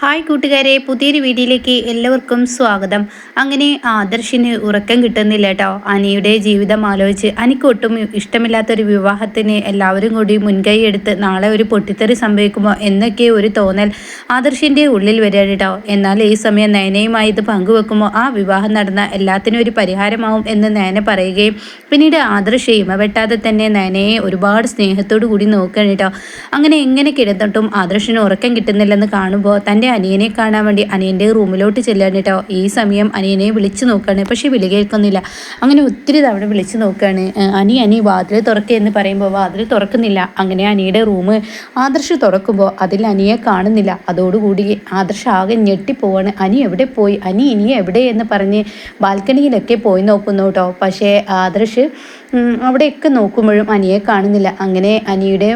Hi കൂട്ടുകാരെ പുതിയൊരു വീഡിയോയിലേക്ക് എല്ലാവർക്കും സ്വാഗതം. അങ്ങനെ ആദർശിന് ഉറക്കം കിട്ടുന്നില്ല കേട്ടോ. അനിയുടെ ജീവിതം ആലോചിച്ച് അനിക്ക് ഒട്ടും ഇഷ്ടമില്ലാത്തൊരു വിവാഹത്തിന് എല്ലാവരും കൂടി മുൻകൈ എടുത്ത് നാളെ ഒരു പൊട്ടിത്തെറി സംഭവിക്കുമോ എന്നൊക്കെ ഒരു തോന്നൽ ആദർശിന്റെ ഉള്ളിൽ വരികയാണ് കേട്ടോ. എന്നാൽ ഈ സമയം നയനയുമായി ഇത് പങ്കുവെക്കുമ്പോൾ ആ വിവാഹം നടന്ന എല്ലാത്തിനും ഒരു പരിഹാരമാവും എന്ന് നയന പറയുകയും പിന്നീട് ആദർശ് ഇമ വെട്ടാതെ തന്നെ നയനയെ ഒരുപാട് സ്നേഹത്തോടു കൂടി നോക്കുകയാണ് കേട്ടോ. അങ്ങനെ എങ്ങനെ കിടന്നിട്ടും ആദർശിന് ഉറക്കം കിട്ടുന്നില്ലെന്ന് കാണുമ്പോൾ തന്റെ അനിയനെ കാണാൻ വേണ്ടി അനിയന്റെ റൂമിലോട്ട് ചെല്ലാണ് കേട്ടോ. ഈ സമയം അനിയനെ വിളിച്ചു നോക്കുകയാണ്. പക്ഷേ വിളി കേൾക്കുന്നില്ല. അങ്ങനെ ഒത്തിരി തവണ വിളിച്ചു നോക്കുകയാണ്. അനി അനി വാതിൽ തുറക്കുക എന്ന് പറയുമ്പോൾ വാതിൽ തുറക്കുന്നില്ല. അങ്ങനെ അനിയുടെ റൂം ആദർശ് തുറക്കുമ്പോൾ അതിൽ അനിയെ കാണുന്നില്ല. അതോടുകൂടി ആദർശ് ആകെ ഞെട്ടിപ്പോവാണ്. അനി എവിടെ പോയി? അനി ഇനി എവിടെ എന്ന് പറഞ്ഞ് ബാൽക്കണിയിലൊക്കെ പോയി നോക്കുന്നു കേട്ടോ. പക്ഷേ ആദർശ് അവിടെയൊക്കെ നോക്കുമ്പോഴും അനിയെ കാണുന്നില്ല. അങ്ങനെ അനിയുടെ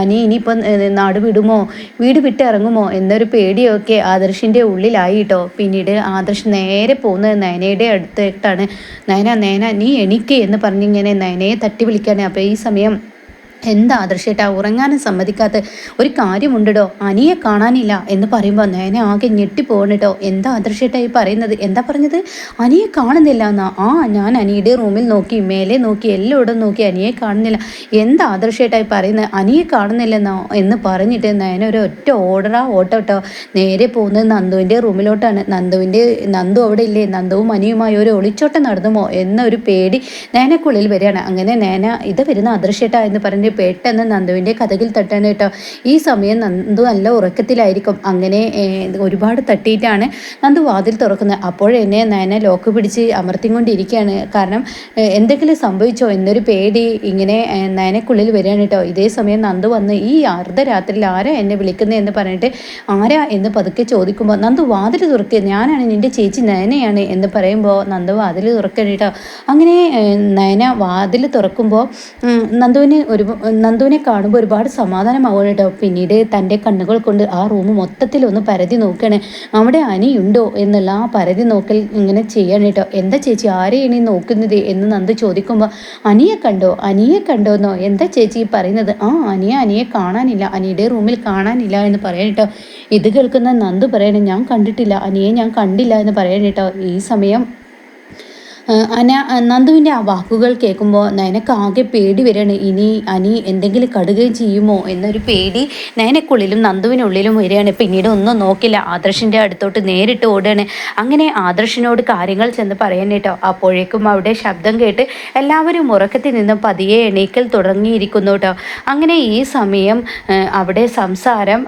അനി ഇനിയിപ്പം നാട് വിടുമോ? വീട് വിട്ടിറങ്ങുമോ എന്നൊരു പേടിയൊക്കെ ആദർശിന്റെ ഉള്ളിലായി കേട്ടോ പിന്നീട് ആദർശ് നേരെ പോകുന്നത് നയനയുടെ അടുത്തേക്കാണ്. നയന നയന നീ എനിക്ക് എന്ന് പറഞ്ഞിങ്ങനെ നയനയെ തട്ടി വിളിക്കാനേ. അപ്പോൾ ഈ സമയം എന്താ ആദർശേട്ടാ ഉറങ്ങാനും സമ്മതിക്കാത്ത ഒരു കാര്യമുണ്ടോ അനിയെ കാണാനില്ല എന്ന് പറയുമ്പോൾ നേനെ ആകെ ഞെട്ടിപ്പോകണം കേട്ടോ എന്താ ആദർശേട്ടാ ഈ പറയുന്നത്? എന്താ പറഞ്ഞത്? അനിയെ കാണുന്നില്ല എന്നാ ആ ഞാൻ അനിയുടെ റൂമിൽ നോക്കി മേലെ നോക്കി എല്ലായിടം നോക്കി അനിയെ കാണുന്നില്ല. എന്താ ആദർശേട്ടായി പറയുന്നത്? അനിയെ കാണുന്നില്ലെന്നോ എന്ന് പറഞ്ഞിട്ട് നേനെ ഒരു ഒറ്റ ഓർഡറാ ഓട്ടോട്ടോ നേരെ പോകുന്നത് നന്ദുവിന്റെ റൂമിലോട്ടാണ്. നന്ദുവിന്റെ നന്ദു അവിടെ ഇല്ലേ? നന്ദുവും അനിയുമായി ഒരു ഒളിച്ചോട്ടം നടന്നുമോ എന്നൊരു പേടി നേനക്കുള്ളിൽ വരികയാണ്. അങ്ങനെ നേന ഇത് വരുന്ന ആദർശേട്ടാ എന്ന് പറഞ്ഞ് പെട്ടെന്ന് നന്ദുവിന്റെ കഥകിൽ തട്ടാണ് കേട്ടോ. ഈ സമയം നന്ദു നല്ല ഉറക്കത്തിലായിരിക്കും. അങ്ങനെ ഒരുപാട് തട്ടിയിട്ടാണ് നന്ദു വാതിൽ തുറക്കുന്നത്. അപ്പോഴെന്നെ നയന ലോക്ക് പിടിച്ച് അമർത്തിക്കൊണ്ടിരിക്കുകയാണ്. കാരണം എന്തെങ്കിലും സംഭവിച്ചോ? എന്നൊരു പേടി ഇങ്ങനെ നയനക്കുള്ളിൽ വരികയാണ് കേട്ടോ. ഇതേ സമയം നന്ദു വന്ന് ഈ അർദ്ധരാത്രിയിൽ ആരാ എന്നെ വിളിക്കുന്നത് എന്ന് പറഞ്ഞിട്ട് ആരാ? എന്ന് പതുക്കെ ചോദിക്കുമ്പോൾ നന്ദു വാതിൽ തുറക്കുക ഞാനാണ് നിന്റെ ചേച്ചി നയനയാണ്. എന്ന് പറയുമ്പോൾ നന്ദു വാതിൽ തുറക്കണം കേട്ടോ. അങ്ങനെ നയന വാതിൽ തുറക്കുമ്പോൾ നന്ദുവിന് ഒരു നന്ദുവിനെ കാണുമ്പോൾ ഒരുപാട് സമാധാനമാവും കേട്ടോ. പിന്നീട് തന്റെ കണ്ണുകൾ കൊണ്ട് ആ റൂം മൊത്തത്തിൽ ഒന്ന് പരതി നോക്കുകയാണ്. അവിടെ അനിയുണ്ടോ? എന്നുള്ള ആ പരതി നോക്കൽ ഇങ്ങനെ ചെയ്യണം കേട്ടോ. എന്താ ചേച്ചി ആരെയാണ് ഈ നോക്കുന്നത്? എന്ന് നന്ദു ചോദിക്കുമ്പോൾ അനിയെ കണ്ടോ? അനിയെ കണ്ടോന്നോ എന്താ ചേച്ചി പറയുന്നത്? ആ അനിയ അനിയെ കാണാനില്ല. അനിയുടെ റൂമിൽ കാണാനില്ല എന്ന് പറയാൻ കേട്ടോ. ഇത് കേൾക്കുന്ന നന്ദു പറയണേ ഞാൻ കണ്ടിട്ടില്ല. അനിയെ ഞാൻ കണ്ടില്ല എന്ന് പറയാൻ കേട്ടോ. ഈ സമയം അന നന്ദുവിന്റെ ആ വാക്കുകൾ കേൾക്കുമ്പോൾ നയനക്ക് ആകെ പേടി വരികയാണ്. ഇനി അനി എന്തെങ്കിലും കടുകയും ചെയ്യുമോ എന്നൊരു പേടി നയനക്കുള്ളിലും നന്ദുവിനുള്ളിലും വരികയാണ്. പിന്നീട് ഒന്നും നോക്കില്ല. ആദർശിന്റെ അടുത്തോട്ട് നേരിട്ട് ഓടുകയാണ്. അങ്ങനെ ആദർശിനോട് കാര്യങ്ങൾ ചെന്ന് പറയാൻ കേട്ടോ. അപ്പോഴേക്കും അവിടെ ശബ്ദം കേട്ട് എല്ലാവരും ഉറക്കത്തിൽ നിന്നും പതിയെ എണീക്കൽ തുടങ്ങിയിരിക്കുന്നു കേട്ടോ. അങ്ങനെ ഈ സമയം അവിടെ സംസാരം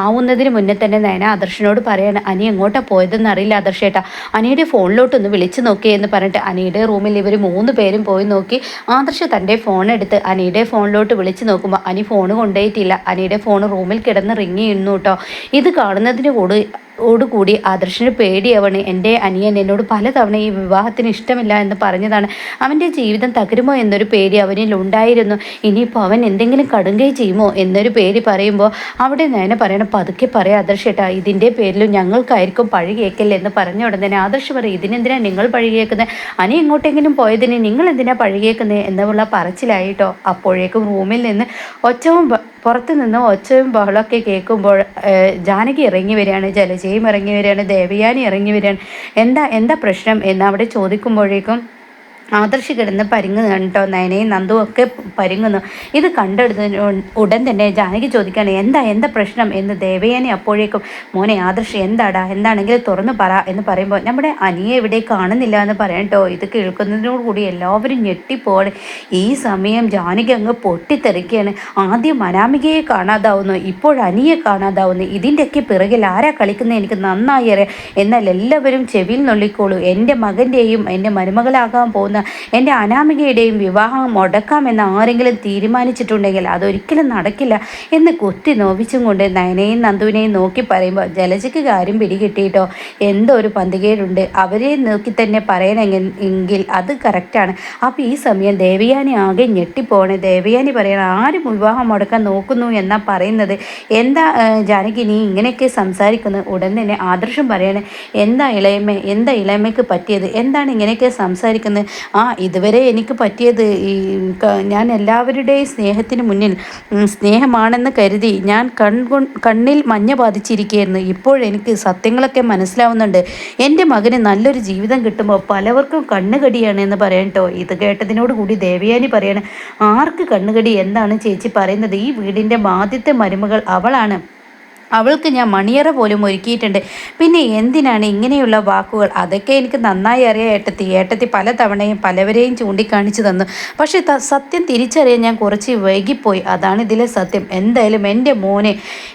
ആവുന്നതിന് മുന്നേ തന്നെ നയന ആദർശിനോട് പറയാണ് അനി എങ്ങോട്ടാണ് പോയതെന്ന് അറിയില്ല ആദർശേട്ടാ. അനിയുടെ ഫോണിലോട്ടൊന്ന് വിളിച്ചു നോക്കിയെന്ന് എന്ന് പറഞ്ഞിട്ട് അനിയുടെ റൂമിൽ ഇവർ മൂന്ന് പേരും പോയി നോക്കി. ആദർശ് തന്റെ ഫോൺ എടുത്ത് അനിയുടെ ഫോണിലോട്ട് വിളിച്ച് നോക്കുമ്പോൾ അനി ഫോൺ കൊണ്ടുപോയിട്ടില്ല. അനിയുടെ ഫോൺ റൂമിൽ കിടന്ന് റിങ് ചെയ്യുന്നു കേട്ടോ ഇത് കാണുന്നതിന് കൂടി ഓടുകൂടി ആദർശന് പേടിയാവണ്. എന്റെ അനിയൻ എന്നോട് പലതവണ ഈ വിവാഹത്തിന് ഇഷ്ടമില്ല എന്ന് പറഞ്ഞതാണ്. അവന്റെ ജീവിതം തകരുമോ എന്നൊരു പേടി അവനിൽ ഉണ്ടായിരുന്നു. ഇനിയിപ്പോൾ അവൻ എന്തെങ്കിലും കടുങ്കൈ ചെയ്യുമോ എന്നൊരു പേടി പറയുമ്പോൾ അവിടെ നേനെ പറയണം പതുക്കെ പറയാം ആദർശേട്ടാ ഇതിന്റെ പേരിലും ഞങ്ങൾക്കായിരിക്കും പഴി കേൾക്കല്ലേ എന്ന് പറഞ്ഞ ഉടനെ ആദർശ് പറയും ഇതിനെന്തിനാണ് നിങ്ങൾ പഴി കേൾക്കുന്നത് അനി എങ്ങോട്ടെങ്കിലും പോയതിന് നിങ്ങൾ എന്തിനാണ് പഴി കേൾക്കുന്നത് എന്നുള്ള പറച്ചിലായിട്ടോ. അപ്പോഴേക്കും റൂമിൽ നിന്ന് ഒച്ചവും പുറത്തു നിന്ന് ഒച്ചയും ബഹളമൊക്കെ കേൾക്കുമ്പോൾ ജാനകി ഇറങ്ങി വരികയാണ് ജലജയും ഇറങ്ങി വരികയാണ്. ദേവയാനി ഇറങ്ങി വരികയാണ്. എന്താ എന്താ പ്രശ്നം? എന്ന് അവിടെ ചോദിക്കുമ്പോഴേക്കും ആദർശ് കിടന്ന് പരിങ്ങുന്നു കേട്ടോ നയനയും നന്ദുവും ഒക്കെ പരിങ്ങുന്നു. ഇത് കണ്ടെടുത്തതിന് ഉടൻ തന്നെ ജാനകി ചോദിക്കുകയാണ് എന്താ എന്താ പ്രശ്നം? എന്ന് ദേവയാനി അപ്പോഴേക്കും മോനെ ആദർശ് എന്താടാ? എന്താണെങ്കിലും തുറന്നു പറ എന്ന് പറയുമ്പോൾ നമ്മുടെ അനിയെ ഇവിടെ കാണുന്നില്ല എന്ന് പറയാം കേട്ടോ. ഇത് കേൾക്കുന്നതിനോട് കൂടി എല്ലാവരും ഞെട്ടിപ്പോവാണ് ഈ സമയം ജാനകി അങ്ങ് പൊട്ടിത്തെറിക്കുകയാണ്. ആദ്യം അനാമികയെ കാണാതാവുന്നു ഇപ്പോൾ അനിയെ കാണാതാവുന്നു. ഇതിന്റെയൊക്കെ പിറകിൽ ആരാ കളിക്കുന്നത് എനിക്ക് നന്നായി അറിയാം. എന്നാൽ എല്ലാവരും ചെവിയിൽ നുള്ളിക്കോളൂ. എന്റെ മകന്റെയും എന്റെ മരുമകളാകാൻ പോകുന്ന എന്റെ അനാമികയുടെയും വിവാഹം മുടക്കാമെന്ന് ആരെങ്കിലും തീരുമാനിച്ചിട്ടുണ്ടെങ്കിൽ അതൊരിക്കലും നടക്കില്ല എന്ന് കുത്തി നോവിച്ചും കൊണ്ട് നയനയും നന്ദുവിനെയും നോക്കി പറയുമ്പോൾ ജലജയ്ക്ക് കാര്യം പിടികിട്ടിയിട്ടോ? എന്തോ ഒരു പന്തികേടുണ്ട്. അവരെ നോക്കി തന്നെ പറയണമെങ്കിൽ എങ്കിൽ അത് കറക്റ്റാണ് അപ്പോൾ ഈ സമയം ദേവയാനി ആകെ ഞെട്ടിപ്പോണേ. ദേവയാനി പറയണം ആരും വിവാഹം മുടക്കാൻ നോക്കുന്നു എന്നാ പറയുന്നത്. എന്താ ജാനകി നീ ഇങ്ങനെയൊക്കെ സംസാരിക്കുന്നത്? ഉടൻ തന്നെ ആദർശം പറയണേ എന്താ ഇളയമ്മ എന്താ ഇളയമ്മയ്ക്ക് പറ്റിയത്? എന്താണ് ഇങ്ങനെയൊക്കെ സംസാരിക്കുന്നത്? ആ ഇതുവരെ എനിക്ക് പറ്റിയത് ഈ ഞാൻ എല്ലാവരുടെയും സ്നേഹത്തിന് മുന്നിൽ സ്നേഹമാണെന്ന് കരുതി ഞാൻ കൺ കണ്ണിൽ മഞ്ഞ ബാധിച്ചിരിക്കുകയായിരുന്നു. ഇപ്പോഴെനിക്ക് സത്യങ്ങളൊക്കെ മനസ്സിലാവുന്നുണ്ട്. എന്റെ മകന് നല്ലൊരു ജീവിതം കിട്ടുമ്പോൾ പലവർക്കും കണ്ണുകടിയാണ് എന്ന് പറയാൻ കേട്ടോ ഇത് കേട്ടതിനോട് കൂടി ദേവയാനി പറയാണ് ആർക്ക് കണ്ണുകടി? എന്താണ് ചേച്ചി പറയുന്നത്? ഈ വീടിന്റെ ആദ്യത്തെ മരുമകൾ അവളാണ്. അവൾക്ക് ഞാൻ മണിയറ പോലും ഒരുക്കിയിട്ടുണ്ട്. പിന്നെ എന്തിനാണ് ഇങ്ങനെയുള്ള വാക്കുകൾ? അതൊക്കെ എനിക്ക് നന്നായി അറിയാം ഏട്ടത്തി. ഏട്ടത്തി പല തവണയും പലവരെയും ചൂണ്ടിക്കാണിച്ചു തന്നു. പക്ഷേ സത്യം തിരിച്ചറിയാൻ ഞാൻ കുറച്ച് വൈകിപ്പോയി. അതാണ് ഇതിലെ സത്യം. എന്തായാലും എന്റെ മോനെ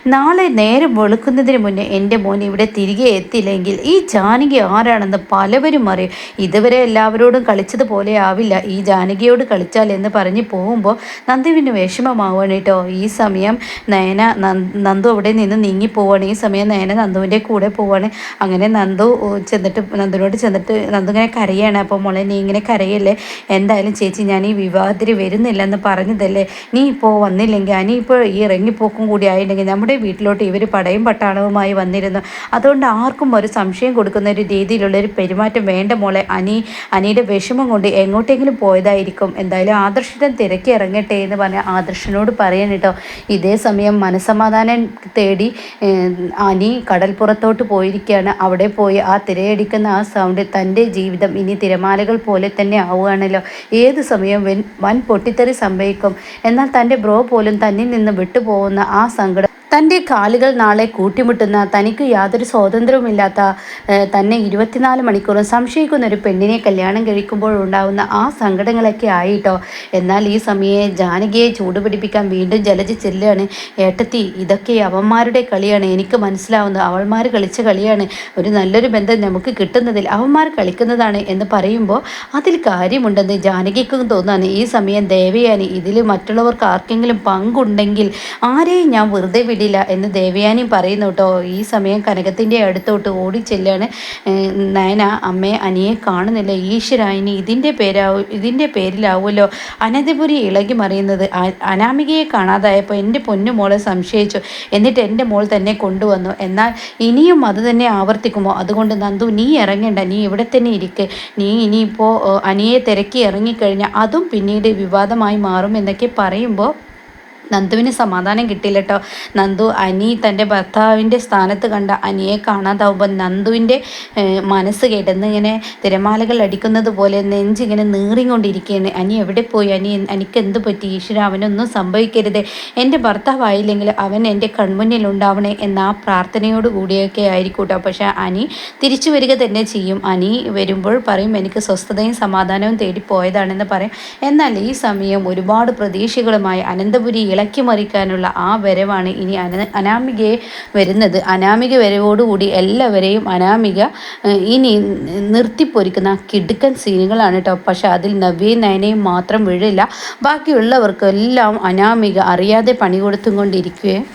നാളെ നേരം വെളുക്കുന്നതിന് മുന്നേ എന്റെ മോൻ ഇവിടെ തിരികെ എത്തിയില്ലെങ്കിൽ ഈ ജാനകി ആരാണെന്ന് പലവരും അറിയും. ഇതുവരെ എല്ലാവരോടും കളിച്ചതുപോലെ ആവില്ല. ഈ ജാനകിയോട് കളിച്ചാൽ എന്ന് പറഞ്ഞ് പോകുമ്പോൾ നന്ദുവിന് വിഷമമാവണം കേട്ടോ. ഈ സമയം നയന നന്ദു അവിടെ നിന്ന് നീങ്ങിപ്പോവാണ് ഈ സമയം നേരെ നന്ദുവിന്റെ കൂടെ പോവാണ്. അങ്ങനെ നന്ദു ചെന്നിട്ട് നന്ദുവിനോട് ചെന്നിട്ട് നന്ദു ഇങ്ങനെ കരയാണ്. അപ്പോൾ മോളെ നീ ഇങ്ങനെ കരയല്ലേ? എന്തായാലും ചേച്ചി ഞാൻ ഈ വിവാഹത്തിന് വരുന്നില്ലെന്ന് പറഞ്ഞതല്ലേ? നീ ഇപ്പോൾ വന്നില്ലെങ്കിൽ അനി ഈ ഇറങ്ങിപ്പോക്കും കൂടി ആയിട്ടുണ്ടെങ്കിൽ നമ്മുടെ വീട്ടിലോട്ട് ഇവർ പടയും പട്ടാളവുമായി വന്നിരുന്നു. അതുകൊണ്ട് ആർക്കും ഒരു സംശയം കൊടുക്കുന്ന ഒരു രീതിയിലുള്ള ഒരു പെരുമാറ്റം വേണ്ട മോളെ. അനി അനിയുടെ വിഷമം കൊണ്ട് എങ്ങോട്ടെങ്കിലും പോയതായിരിക്കും. എന്തായാലും ആദർശിനെ തിരക്കി ഇറങ്ങട്ടെ എന്ന് പറഞ്ഞ ആദർശനോട് പറയാൻ കേട്ടോ. ഇതേ സമയം മനസമാധാനം തേടി അനി കടൽപ്പുറത്തോട്ട് പോയിരിക്കുകയാണ് അവിടെ പോയി ആ തിരയടിക്കുന്ന ആ സൗണ്ട് തന്റെ ജീവിതം ഇനി തിരമാലകൾ പോലെ തന്നെ ആവുകയാണല്ലോ. ഏത് സമയം വൻ പൊട്ടിത്തെറി സംഭവിക്കും. എന്നാൽ തന്റെ ബ്രോ പോലും തന്നിൽ നിന്ന് വിട്ടുപോകുന്ന ആ സങ്കടം തന്റെ കാലുകൾ നാളെ കൂട്ടിമുട്ടുന്ന തനിക്ക് യാതൊരു സ്വാതന്ത്ര്യവുമില്ലാത്ത തന്നെ ഇരുപത്തിനാല് മണിക്കൂറും സംശയിക്കുന്ന ഒരു പെണ്ണിനെ കല്യാണം കഴിക്കുമ്പോൾ ഉണ്ടാവുന്ന ആ സങ്കടങ്ങളൊക്കെ ആയിട്ടോ? എന്നാൽ ഈ സമയം ജാനകിയെ ചൂടുപിടിപ്പിക്കാൻ വീണ്ടും ജലജ ചെല്ലുകയാണ്. ഏട്ടത്തി ഇതൊക്കെ അവന്മാരുടെ കളിയാണ്. എനിക്ക് മനസ്സിലാവുന്നത് അവൾമാർ കളിച്ച കളിയാണ്. ഒരു നല്ലൊരു ബന്ധം നമുക്ക് കിട്ടുന്നതിൽ അവന്മാർ കളിക്കുന്നതാണ് എന്ന് പറയുമ്പോൾ അതിൽ കാര്യമുണ്ടെന്ന് ജാനകിക്കും തോന്നാണ്. ഈ സമയം ദേവയാനി ഇതിൽ മറ്റുള്ളവർക്ക് ആർക്കെങ്കിലും പങ്കുണ്ടെങ്കിൽ ആരെയും ഞാൻ വെറുതെ വിടി പറ്റില്ല എന്ന് ദേവയാനി പറയുന്നു കേട്ടോ. ഈ സമയം കനകത്തിന്റെ അടുത്തോട്ട് ഓടി ചെല്ലാണ് നയന അമ്മയെ അനിയെ കാണുന്നില്ല. ഈശ്വരായിനി ഇതിന്റെ പേരാവും ഇതിന്റെ പേരിലാവുമല്ലോ. അനന്തപുരി ഇളകി മറിയുന്നത് അനാമികയെ കാണാതായപ്പോൾ എന്റെ പൊന്നു മോളെ സംശയിച്ചു. എന്നിട്ട് എന്റെ മോൾ തന്നെ കൊണ്ടുവന്നു. എന്നാൽ ഇനിയും അത് തന്നെ ആവർത്തിക്കുമോ? അതുകൊണ്ട് നന്ദു നീ ഇറങ്ങേണ്ട. നീ ഇവിടെ തന്നെ ഇരിക്ക്. നീ ഇനിയിപ്പോൾ അനിയെ തിരക്കി ഇറങ്ങിക്കഴിഞ്ഞാൽ അതും പിന്നീട് വിവാദമായി മാറും എന്നൊക്കെ പറയുമ്പോൾ നന്ദുവിന് സമാധാനം കിട്ടിയില്ല കേട്ടോ നന്ദു അനി തന്റെ ഭർത്താവിന്റെ സ്ഥാനത്ത് കണ്ട അനിയെ കാണാതാവുമ്പോൾ നന്ദുവിന്റെ മനസ്സ് കേട്ടെന്നിങ്ങനെ തിരമാലകൾ അടിക്കുന്നത് പോലെ നെഞ്ചിങ്ങനെ നീറിക്കൊണ്ടിരിക്കുകയാണ്. അനി എവിടെ പോയി? അനി എനിക്ക് എന്ത് പറ്റി? ഈശ്വര അവനൊന്നും സംഭവിക്കരുത്. എന്റെ ഭർത്താവായില്ലെങ്കിൽ അവൻ എന്റെ കൺമുന്നിൽ ഉണ്ടാവണേ എന്ന ആ പ്രാർത്ഥനയോട് കൂടിയൊക്കെ ആയിരിക്കും കേട്ടോ പക്ഷേ അനി തിരിച്ചു വരിക തന്നെ ചെയ്യും. അനി വരുമ്പോൾ പറയും എനിക്ക് സ്വസ്ഥതയും സമാധാനവും തേടി പോയതാണെന്ന് പറയും. എന്നാൽ ഈ സമയം ഒരുപാട് പ്രതീക്ഷകളുമായി അനന്തപുരി ഇളക്കി മറിക്കാനുള്ള ആ വരവാണ് ഇനി അന അനാമികയെ വരുന്നത്. അനാമിക വരവോടുകൂടി എല്ലാവരെയും അനാമിക ഇനി നിർത്തിപ്പൊരിക്കുന്ന കിടുക്കൻ സീനുകളാണ് കേട്ടോ പക്ഷെ അതിൽ നവ്യയും നയനയും മാത്രം വീഴില്ല. ബാക്കിയുള്ളവർക്കെല്ലാം അനാമിക അറിയാതെ പണി കൊടുത്തും കൊണ്ടിരിക്കുകയും